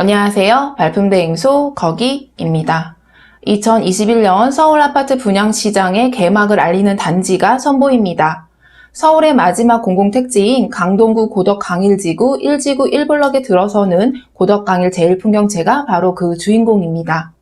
안녕하세요. 발품대행소 거기입니다. 2021년 서울 아파트 분양 시장의 개막을 알리는 단지가 선보입니다. 서울의 마지막 공공택지인 강동구 고덕 강일지구 1지구 1블럭에 들어서는 고덕 강일 제일풍경채가 바로 그 주인공입니다.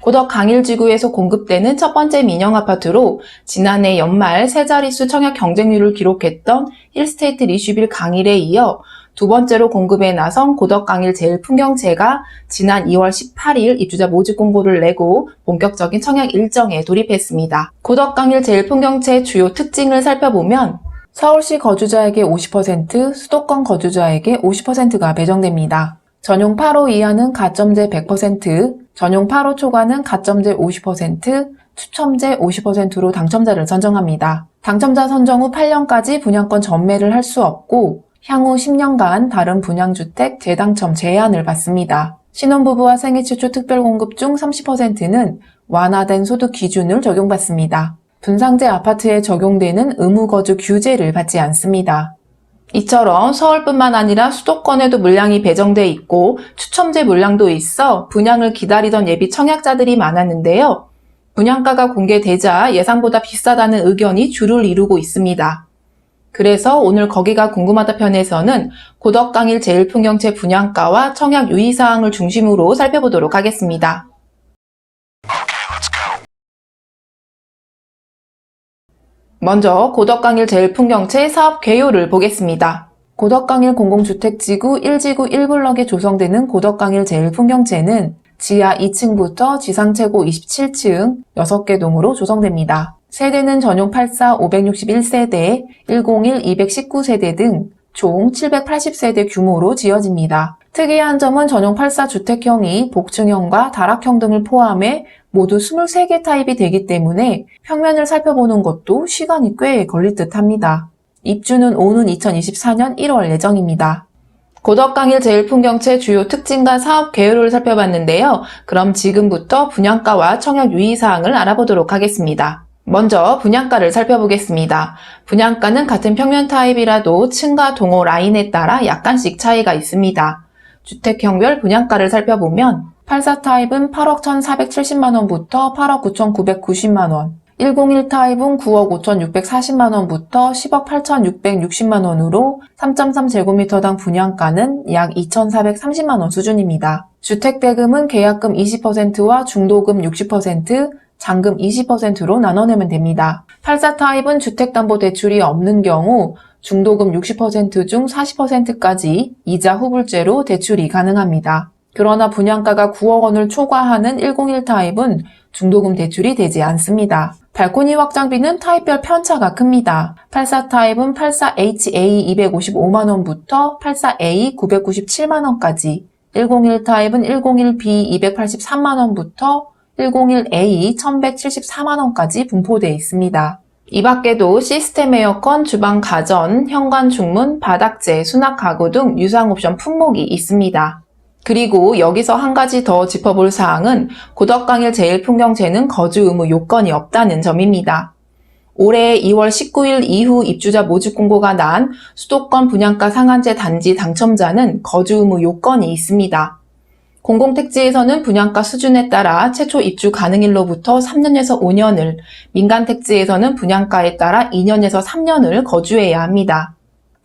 고덕 강일지구에서 공급되는 첫 번째 민영 아파트로 지난해 연말 세 자릿수 청약 경쟁률을 기록했던 힐스테이트 리슈빌 강일에 이어 두 번째로 공급에 나선 고덕 강일 제일 풍경채가 지난 2월 18일 입주자 모집 공고를 내고 본격적인 청약 일정에 돌입했습니다. 고덕 강일 제일 풍경채 주요 특징을 살펴보면 서울시 거주자에게 50%, 수도권 거주자에게 50%가 배정됩니다. 전용 8호 이하는 가점제 100%, 전용 8호 초과는 가점제 50%, 추첨제 50%로 당첨자를 선정합니다. 당첨자 선정 후 8년까지 분양권 전매를 할 수 없고 향후 10년간 다른 분양주택 재당첨 제한을 받습니다. 신혼부부와 생애 최초 특별공급 중 30%는 완화된 소득 기준을 적용받습니다. 분상제 아파트에 적용되는 의무거주 규제를 받지 않습니다. 이처럼 서울뿐만 아니라 수도권에도 물량이 배정돼 있고 추첨제 물량도 있어 분양을 기다리던 예비 청약자들이 많았는데요. 분양가가 공개되자 예상보다 비싸다는 의견이 주를 이루고 있습니다. 그래서 오늘 거기가 궁금하다 편에서는 고덕강일 제일풍경채 분양가와 청약 유의사항을 중심으로 살펴보도록 하겠습니다. 먼저 고덕강일 제일 풍경채 사업 개요를 보겠습니다. 고덕강일 공공주택지구 1지구 1블럭에 조성되는 고덕강일 제일 풍경채는 지하 2층부터 지상 최고 27층 6개 동으로 조성됩니다. 세대는 전용 84 561세대, 101 219세대 등 총 780세대 규모로 지어집니다. 특이한 점은 전용 84 주택형이 복층형과 다락형 등을 포함해 모두 23개 타입이 되기 때문에 평면을 살펴보는 것도 시간이 꽤 걸릴 듯 합니다. 입주는 오는 2024년 1월 예정입니다. 고덕강일 제일풍경채 주요 특징과 사업 개요를 살펴봤는데요. 그럼 지금부터 분양가와 청약 유의사항을 알아보도록 하겠습니다. 먼저 분양가를 살펴보겠습니다. 분양가는 같은 평면 타입이라도 층과 동호 라인에 따라 약간씩 차이가 있습니다. 주택형별 분양가를 살펴보면 84 타입은 8억 1,470만원부터 8억 9,990만원, 101 타입은 9억 5,640만원부터 10억 8,660만원으로 3.3제곱미터당 분양가는 약 2,430만원 수준입니다. 주택대금은 계약금 20%와 중도금 60%, 잔금 20%로 나눠내면 됩니다. 84 타입은 주택담보대출이 없는 경우 중도금 60%중 40%까지 이자 후불제로 대출이 가능합니다. 그러나 분양가가 9억 원을 초과하는 101 타입은 중도금 대출이 되지 않습니다. 발코니 확장비는 타입별 편차가 큽니다. 84 타입은 84HA 255만원부터 84A 997만원까지, 101 타입은 101B 283만원부터 101A 1174만원까지 분포되어 있습니다. 이 밖에도 시스템 에어컨, 주방 가전, 현관 중문, 바닥재, 수납 가구 등 유상 옵션 품목이 있습니다. 그리고 여기서 한 가지 더 짚어볼 사항은 고덕강일 제일풍경채는 거주 의무 요건이 없다는 점입니다. 올해 2월 19일 이후 입주자 모집 공고가 난 수도권 분양가 상한제 단지 당첨자는 거주 의무 요건이 있습니다. 공공택지에서는 분양가 수준에 따라 최초 입주 가능일로부터 3년에서 5년을, 민간택지에서는 분양가에 따라 2년에서 3년을 거주해야 합니다.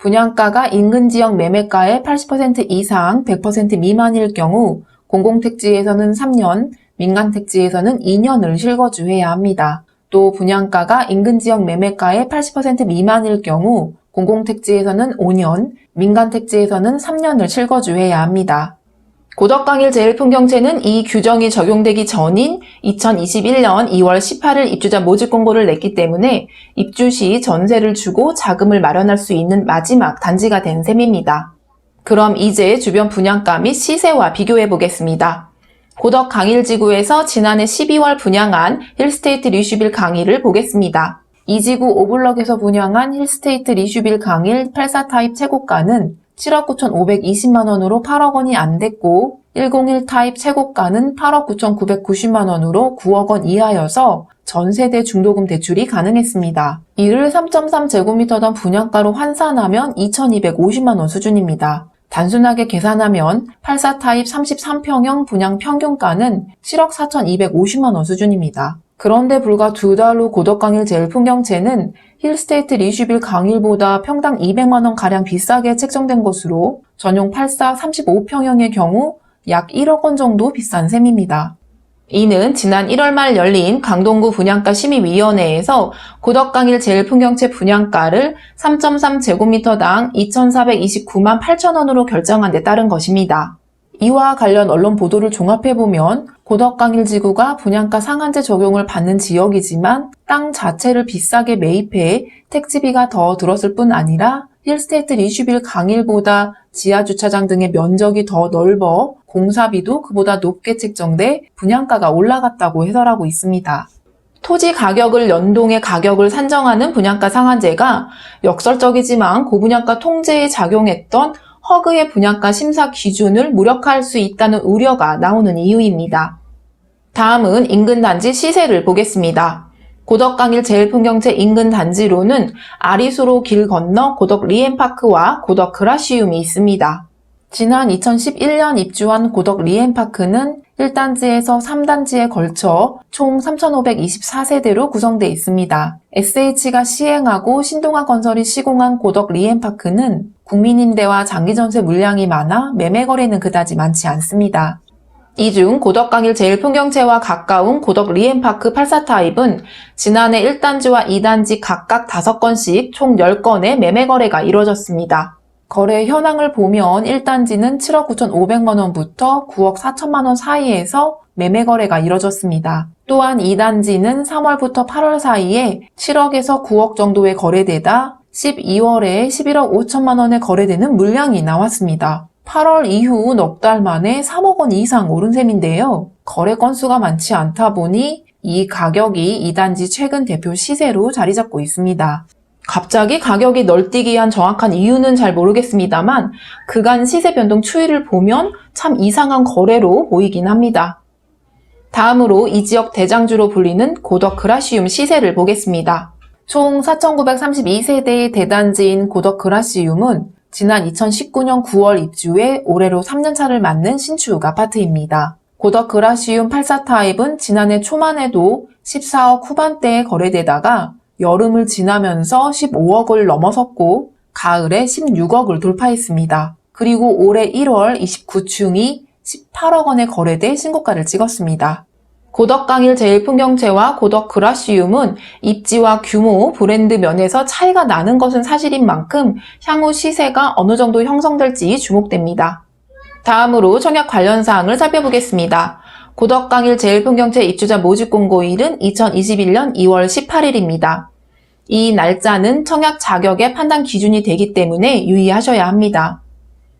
분양가가 인근 지역 매매가의 80% 이상 100% 미만일 경우 공공택지에서는 3년, 민간택지에서는 2년을 실거주해야 합니다. 또 분양가가 인근 지역 매매가의 80% 미만일 경우 공공택지에서는 5년, 민간택지에서는 3년을 실거주해야 합니다. 고덕강일 제일풍경채는 이 규정이 적용되기 전인 2021년 2월 18일 입주자 모집 공고를 냈기 때문에 입주 시 전세를 주고 자금을 마련할 수 있는 마지막 단지가 된 셈입니다. 그럼 이제 주변 분양가 및 시세와 비교해 보겠습니다. 고덕 강일지구에서 지난해 12월 분양한 힐스테이트 리슈빌 강일을 보겠습니다. 이 지구 5블럭에서 분양한 힐스테이트 리슈빌 강일 84 타입 최고가는 7억 9,520만 원으로 8억 원이 안 됐고 101 타입 최고가는 8억 9,990만 원으로 9억 원 이하여서 전세대 중도금 대출이 가능했습니다. 이를 3.3제곱미터당 분양가로 환산하면 2,250만 원 수준입니다. 단순하게 계산하면 84 타입 33평형 분양 평균가는 7억 4,250만 원 수준입니다. 그런데 불과 두 달 후 고덕강일 제일 풍경채는 힐스테이트 리슈빌 강일보다 평당 200만 원 가량 비싸게 책정된 것으로 전용 84 35평형의 경우 약 1억 원 정도 비싼 셈입니다. 이는 지난 1월 말 열린 강동구 분양가 심의위원회에서 고덕강일 제일풍경채 분양가를 3.3제곱미터당 2,429만 8천 원으로 결정한 데 따른 것입니다. 이와 관련 언론 보도를 종합해보면 고덕강일 지구가 분양가 상한제 적용을 받는 지역이지만 땅 자체를 비싸게 매입해 택지비가 더 들었을 뿐 아니라 힐스테이트 리슈빌 강일보다 지하주차장 등의 면적이 더 넓어 공사비도 그보다 높게 책정돼 분양가가 올라갔다고 해설하고 있습니다. 토지 가격을 연동해 가격을 산정하는 분양가 상한제가 역설적이지만 고분양가 통제에 작용했던 허그의 분양가 심사 기준을 무력화할 수 있다는 우려가 나오는 이유입니다. 다음은 인근 단지 시세를 보겠습니다. 고덕강일 제일풍경채 인근 단지로는 아리수로 길 건너 고덕 리엠파크와 고덕 그라시움이 있습니다. 지난 2011년 입주한 고덕 리엠파크는 1단지에서 3단지에 걸쳐 총 3,524세대로 구성되어 있습니다. SH가 시행하고 신동아 건설이 시공한 고덕 리엠파크는 국민임대와 장기전세 물량이 많아 매매 거래는 그다지 많지 않습니다. 이 중 고덕강일 제일풍경채와 가까운 고덕 리엠파크 84타입은 지난해 1단지와 2단지 각각 5건씩 총 10건의 매매 거래가 이루어졌습니다. 거래 현황을 보면 1단지는 7억 9,500만 원부터 9억 4천만 원 사이에서 매매 거래가 이뤄졌습니다. 또한 2단지는 3월부터 8월 사이에 7억에서 9억 정도의 거래되다 12월에 11억 5천만 원에 거래되는 물량이 나왔습니다. 8월 이후 넉 달 만에 3억 원 이상 오른 셈인데요. 거래 건수가 많지 않다 보니 이 가격이 2단지 최근 대표 시세로 자리 잡고 있습니다. 갑자기 가격이 널뛰기한 정확한 이유는 잘 모르겠습니다만 그간 시세 변동 추이를 보면 참 이상한 거래로 보이긴 합니다. 다음으로 이 지역 대장주로 불리는 고덕 그라시움 시세를 보겠습니다. 총 4,932세대의 대단지인 고덕 그라시움은 지난 2019년 9월 입주해 올해로 3년차를 맞는 신축 아파트입니다. 고덕 그라시움 84타입은 지난해 초만에도 14억 후반대에 거래되다가 여름을 지나면서 15억을 넘어섰고 가을에 16억을 돌파했습니다. 그리고 올해 1월 29층이 18억 원에 거래돼 신고가를 찍었습니다. 고덕강일 제일풍경채와 고덕 그라시움은 입지와 규모, 브랜드 면에서 차이가 나는 것은 사실인 만큼 향후 시세가 어느 정도 형성될지 주목됩니다. 다음으로 청약 관련 사항을 살펴보겠습니다. 고덕강일 제일풍경채 입주자 모집 공고일은 2021년 2월 18일입니다. 이 날짜는 청약 자격의 판단 기준이 되기 때문에 유의하셔야 합니다.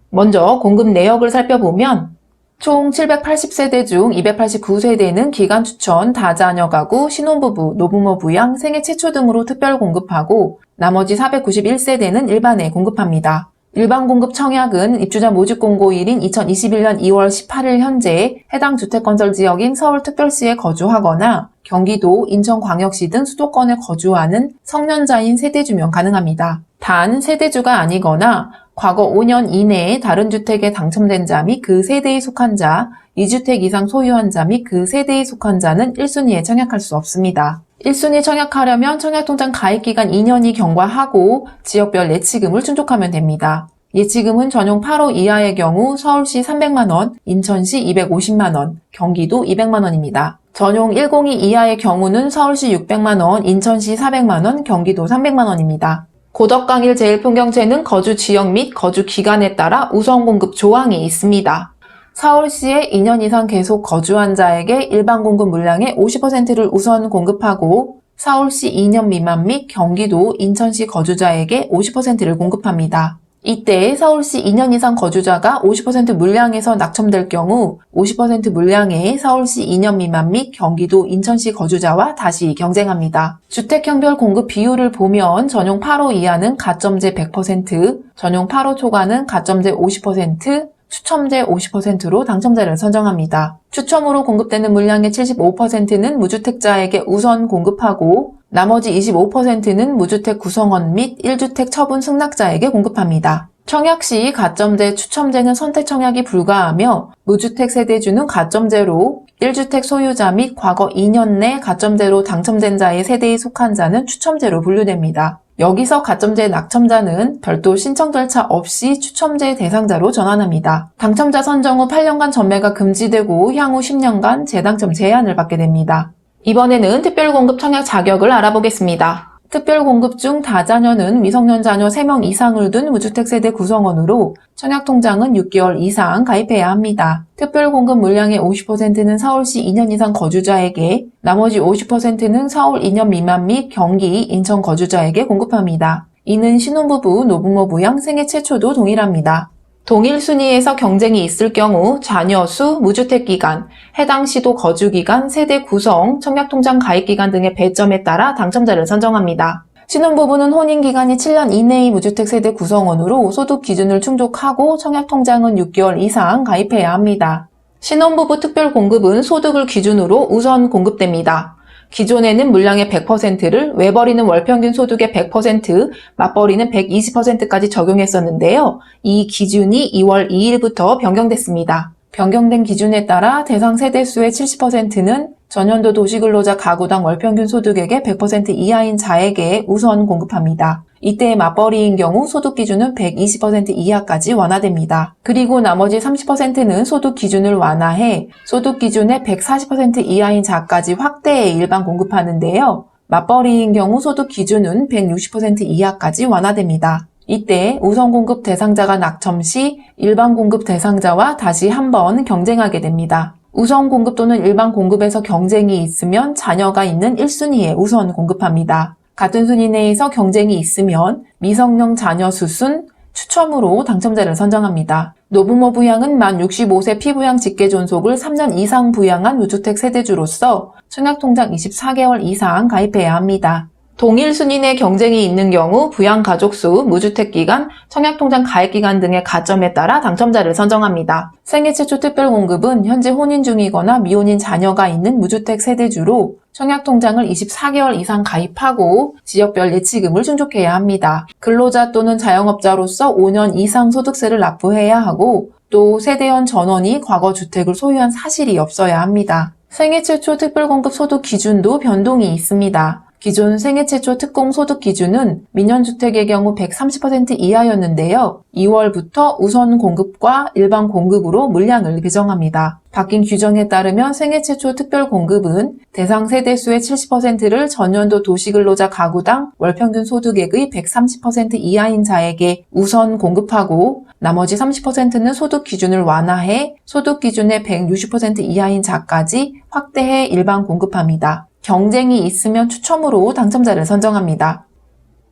먼저 공급 내역을 살펴보면 총 780세대 중 289세대는 기간 추천, 다자녀 가구, 신혼부부, 노부모 부양, 생애 최초 등으로 특별 공급하고 나머지 491세대는 일반에 공급합니다. 일반 공급 청약은 입주자 모집 공고일인 2021년 2월 18일 현재 해당 주택건설 지역인 서울특별시에 거주하거나 경기도, 인천광역시 등 수도권에 거주하는 성년자인 세대주면 가능합니다. 단 세대주가 아니거나 과거 5년 이내에 다른 주택에 당첨된 자 및 그 세대에 속한 자, 2주택 이상 소유한 자 및 그 세대에 속한 자는 1순위에 청약할 수 없습니다. 1순위 청약하려면 청약통장 가입기간 2년이 경과하고 지역별 예치금을 충족하면 됩니다. 예치금은 전용 8호 이하의 경우 서울시 300만원, 인천시 250만원, 경기도 200만원입니다. 전용 102 이하의 경우는 서울시 600만원, 인천시 400만원, 경기도 300만원입니다. 고덕강일 제일풍경채는 거주 지역 및 거주 기간에 따라 우선 공급 조항이 있습니다. 서울시에 2년 이상 계속 거주한 자에게 일반 공급 물량의 50%를 우선 공급하고 서울시 2년 미만 및 경기도, 인천시 거주자에게 50%를 공급합니다. 이때 서울시 2년 이상 거주자가 50% 물량에서 낙첨될 경우 50% 물량의 서울시 2년 미만 및 경기도 인천시 거주자와 다시 경쟁합니다. 주택형별 공급 비율을 보면 전용 8호 이하는 가점제 100%, 전용 8호 초과는 가점제 50%, 추첨제 50%로 당첨자를 선정합니다. 추첨으로 공급되는 물량의 75%는 무주택자에게 우선 공급하고 나머지 25%는 무주택 구성원 및 1주택 처분 승낙자에게 공급합니다. 청약 시 가점제 추첨제는 선택 청약이 불가하며 무주택 세대주는 가점제로 1주택 소유자 및 과거 2년 내 가점제로 당첨된 자의 세대에 속한 자는 추첨제로 분류됩니다. 여기서 가점제 낙첨자는 별도 신청 절차 없이 추첨제 대상자로 전환합니다. 당첨자 선정 후 8년간 전매가 금지되고 향후 10년간 재당첨 제한을 받게 됩니다. 이번에는 특별공급 청약 자격을 알아보겠습니다. 특별공급 중 다자녀는 미성년 자녀 3명 이상을 둔 무주택 세대 구성원으로 청약통장은 6개월 이상 가입해야 합니다. 특별공급 물량의 50%는 서울시 2년 이상 거주자에게, 나머지 50%는 서울 2년 미만 및 경기, 인천 거주자에게 공급합니다. 이는 신혼부부, 노부모 부양, 생애 최초도 동일합니다. 동일 순위에서 경쟁이 있을 경우 자녀 수, 무주택 기간, 해당 시도 거주 기간, 세대 구성, 청약통장 가입 기간 등의 배점에 따라 당첨자를 선정합니다. 신혼부부는 혼인 기간이 7년 이내의 무주택 세대 구성원으로 소득 기준을 충족하고 청약통장은 6개월 이상 가입해야 합니다. 신혼부부 특별공급은 소득을 기준으로 우선 공급됩니다. 기존에는 물량의 100%를 외벌이는 월평균 소득의 100%, 맞벌이는 120%까지 적용했었는데요. 이 기준이 2월 2일부터 변경됐습니다. 변경된 기준에 따라 대상 세대 수의 70%는 전년도 도시근로자 가구당 월평균 소득액의 100% 이하인 자에게 우선 공급합니다. 이때 맞벌이인 경우 소득 기준은 120% 이하까지 완화됩니다. 그리고 나머지 30%는 소득 기준을 완화해 소득 기준의 140% 이하인 자까지 확대해 일반 공급하는데요. 맞벌이인 경우 소득 기준은 160% 이하까지 완화됩니다. 이때 우선 공급 대상자가 낙첨 시 일반 공급 대상자와 다시 한번 경쟁하게 됩니다. 우선 공급 또는 일반 공급에서 경쟁이 있으면 자녀가 있는 1순위에 우선 공급합니다. 같은 순위 내에서 경쟁이 있으면 미성년 자녀 수순 추첨으로 당첨자를 선정합니다. 노부모 부양은 만 65세 피부양 직계 존속을 3년 이상 부양한 무주택 세대주로서 청약통장 24개월 이상 가입해야 합니다. 동일 내 경쟁이 있는 경우 부양 가족 수, 무주택 기간, 청약통장 가입 기간 등의 가점에 따라 당첨자를 선정합니다. 생애 최초 특별 공급은 현재 혼인 중이거나 미혼인 자녀가 있는 무주택 세대주로 청약통장을 24개월 이상 가입하고 지역별 예치금을 충족해야 합니다. 근로자 또는 자영업자로서 5년 이상 소득세를 납부해야 하고 또 세대원 전원이 과거 주택을 소유한 사실이 없어야 합니다. 생애 최초 특별공급 소득 기준도 변동이 있습니다. 기존 생애 최초 특공 소득 기준은 민연주택의 경우 130% 이하였는데요. 2월부터 우선 공급과 일반 공급으로 물량을 배정합니다. 바뀐 규정에 따르면 생애 최초 특별 공급은 대상 세대수의 70%를 전년도 도시근로자 가구당 월평균 소득액의 130% 이하인 자에게 우선 공급하고 나머지 30%는 소득 기준을 완화해 소득 기준의 160% 이하인 자까지 확대해 일반 공급합니다. 경쟁이 있으면 추첨으로 당첨자를 선정합니다.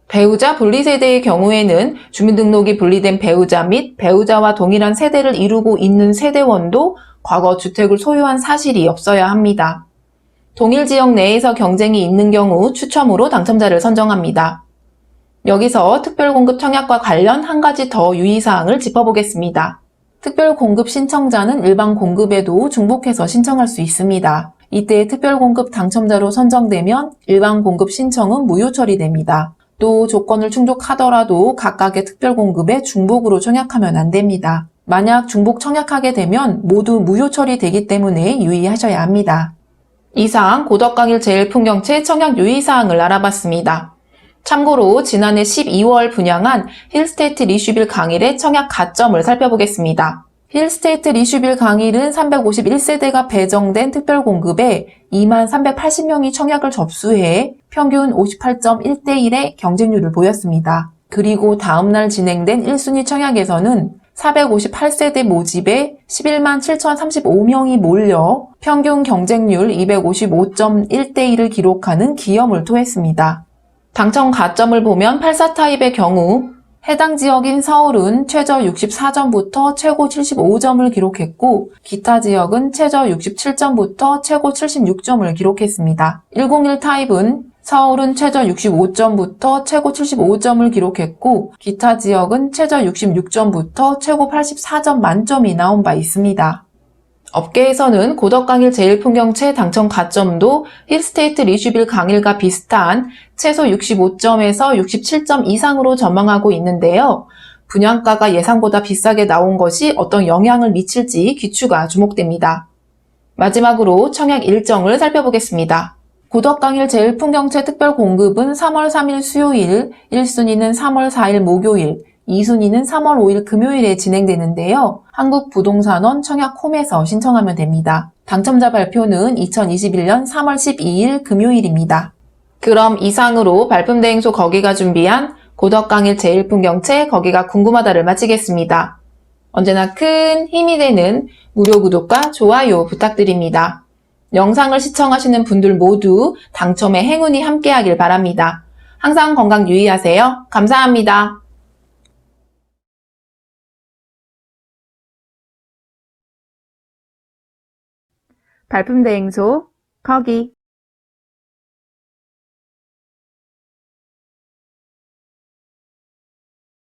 배우자 분리 세대의 경우에는 주민등록이 분리된 배우자 및 배우자와 동일한 세대를 이루고 있는 세대원도 과거 주택을 소유한 사실이 없어야 합니다. 동일 지역 내에서 경쟁이 있는 경우 추첨으로 당첨자를 선정합니다. 여기서 특별공급 청약과 관련 한 가지 더 유의사항을 짚어보겠습니다. 특별공급 신청자는 일반 공급에도 중복해서 신청할 수 있습니다. 이때 특별공급 당첨자로 선정되면 일반 공급 신청은 무효 처리됩니다. 또 조건을 충족하더라도 각각의 특별공급에 중복으로 청약하면 안 됩니다. 만약 중복 청약하게 되면 모두 무효 처리되기 때문에 유의하셔야 합니다. 이상 고덕강일 제일풍경채 청약 유의사항을 알아봤습니다. 참고로 지난해 12월 분양한 힐스테이트 리슈빌 강일의 청약 가점을 살펴보겠습니다. 힐스테이트 리슈빌 강일은 351세대가 배정된 특별공급에 2만 380명이 청약을 접수해 평균 58.1대1의 경쟁률을 보였습니다. 그리고 다음날 진행된 1순위 청약에서는 458세대 모집에 11만 7,035명이 몰려 평균 경쟁률 255.1대1을 기록하는 기염을 토했습니다. 당첨 가점을 보면 84타입의 경우 해당 지역인 서울은 최저 64점부터 최고 75점을 기록했고 기타 지역은 최저 67점부터 최고 76점을 기록했습니다. 101 타입은 서울은 최저 65점부터 최고 75점을 기록했고 기타 지역은 최저 66점부터 최고 84점 만점이 나온 바 있습니다. 업계에서는 고덕강일 제일풍경채 당첨 가점도 힐스테이트 리슈빌 강일과 비슷한 최소 65점에서 67점 이상으로 전망하고 있는데요. 분양가가 예상보다 비싸게 나온 것이 어떤 영향을 미칠지 귀추가 주목됩니다. 마지막으로 청약 일정을 살펴보겠습니다. 고덕강일 제일풍경채 특별 공급은 3월 3일 수요일, 1순위는 3월 4일 목요일, 2순위는 3월 5일 금요일에 진행되는데요. 한국부동산원 청약홈에서 신청하면 됩니다. 당첨자 발표는 2021년 3월 12일 금요일입니다. 그럼 이상으로 발품대행소 거기가 준비한 고덕강일 제일풍경채 거기가 궁금하다를 마치겠습니다. 언제나 큰 힘이 되는 무료 구독과 좋아요 부탁드립니다. 영상을 시청하시는 분들 모두 당첨에 행운이 함께하길 바랍니다. 항상 건강 유의하세요. 감사합니다. 발품대행소 거기